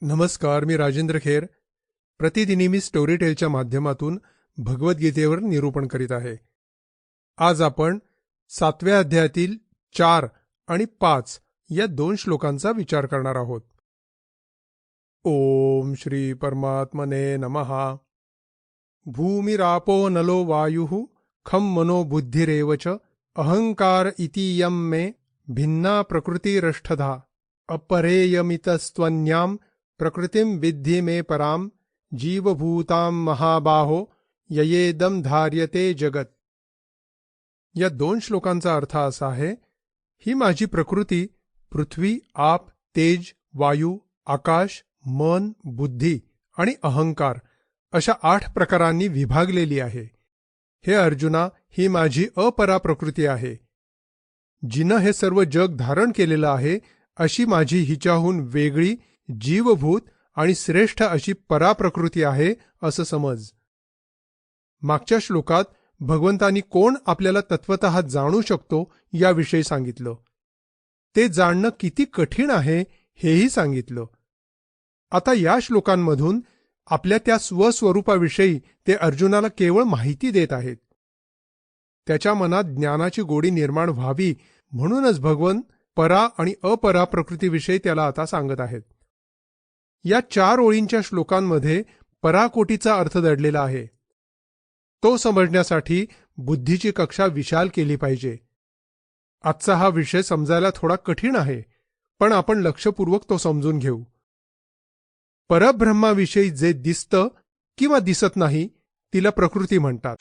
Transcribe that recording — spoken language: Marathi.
नमस्कार मी राजेंद्र खेर. प्रतिदिनी मी स्टोरीटेलच्या माध्यमातून भगवद्गीतेवर निरूपण करीत आहे. आज आपण सातव्या अध्यायातील चार आणि पाच या दोन श्लोकांचा विचार करणार आहोत. ओम श्री परमात्मने नमहा भूमिरापो नलो वायु खम मनो बुद्धिरेव च अहंकार इतीयम मे भिन्ना प्रकृतिरष्ठधा अपरेयमितस्त्वन्याम प्रकृतिम विद्धि मे पराम जीवभूताम महाबाहो ययेदम धार्यते जगत. या दोन श्लोकांचा अर्थ असा आहे ही माझी प्रकृती पृथ्वी आप तेज वायू आकाश मन बुद्धी आणि अहंकार अशा आठ प्रकारांनी विभागलेली आहे. हे अर्जुना ही माझी अपरा प्रकृती आहे. जिनं हे सर्व जग धारण केलेलं आहे अशी माझी हिच्याहून वेगळी जीवभूत आणि श्रेष्ठ अशी पराप्रकृती आहे असं समज. मागच्या श्लोकात भगवंतानी कोण आपल्याला तत्वत जाणू शकतो याविषयी सांगितलं. ते जाणणं किती कठीण आहे हेही सांगितलं. आता या श्लोकांमधून आपल्या त्या स्वस्वरूपाविषयी ते अर्जुनाला केवळ माहिती देत आहेत. त्याच्या मनात ज्ञानाची गोडी निर्माण व्हावी म्हणूनच भगवन परा आणि अपरा प्रकृतीविषयी त्याला आता सांगत आहेत. या चार ओळींच्या श्लोकांमध्ये पराकोटीचा अर्थ दडलेला आहे. तो समजण्यासाठी बुद्धीची कक्षा विशाल केली पाहिजे. आजचा हा विषय समजायला थोडा कठीण आहे पण आपण लक्षपूर्वक तो समजून घेऊ. परब्रह्माविषयी जे दिसतं किंवा दिसत नाही तिला प्रकृती म्हणतात.